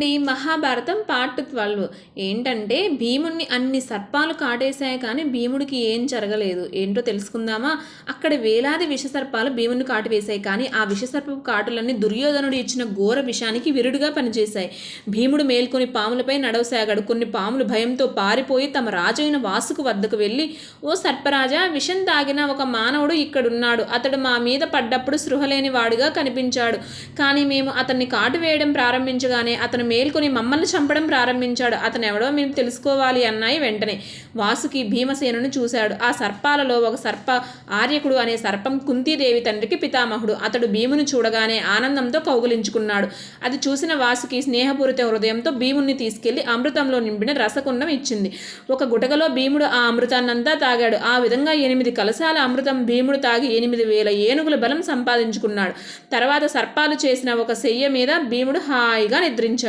అండి Mahabharatam part twelve ఏంటంటే భీముణ్ణి అన్ని సర్పాలు కాటేశాయి కానీ భీముడికి ఏం జరగలేదు. ఏంటో తెలుసుకుందామా? అక్కడ వేలాది విషసర్పాలు భీముని కాటివేశాయి కానీ ఆ విషసర్పపు కాటులన్నీ దుర్యోధనుడు ఇచ్చిన ఘోర విషానికి విరుడుగా పనిచేశాయి. భీముడు మేల్కొని పాములపై నడవసాగాడు. కొన్ని పాములు భయంతో పారిపోయి తమ రాజు అయిన వాసుకు వద్దకు వెళ్ళి ఓ సర్పరాజా విషం తాగిన ఒక మానవుడు ఇక్కడున్నాడు. అతడు మా మీద పడ్డప్పుడు సృహలేని వాడుగా కనిపించాడు. కానీ మేము అతన్ని కాటు వేయడం ప్రారంభించగానే అతను మేల్కొని మమ్మల్ని చంపడం ప్రారంభించాడు. అతను ఎవడో మేము తెలుసుకోవాలి అన్నాయి వెంటనే. వాసుకి భీమసేనుని చూశాడు. ఆ సర్పాలలో ఒక సర్ప ఆర్యకుడు అనే సర్పం కుంతీదేవి తండ్రికి పితామహుడు. అతడు భీముని చూడగానే ఆనందంతో కౌగులించుకున్నాడు. అది చూసిన వాసుకి స్నేహపూరిత హృదయంతో భీముని తీసుకెళ్ళి అమృతంలో నింపిన రసకుండం ఇచ్చింది. ఒక గుటకలో భీముడు ఆ అమృతాన్నంతా తాగాడు. ఆ విధంగా ఎనిమిది కలశాల అమృతం భీముడు తాగి ఎనిమిది వేల ఏనుగుల బలం సంపాదించుకున్నాడు. తర్వాత సర్పాలు చేసిన ఒక శయ్య మీద భీముడు హాయిగా నిద్రించాడు.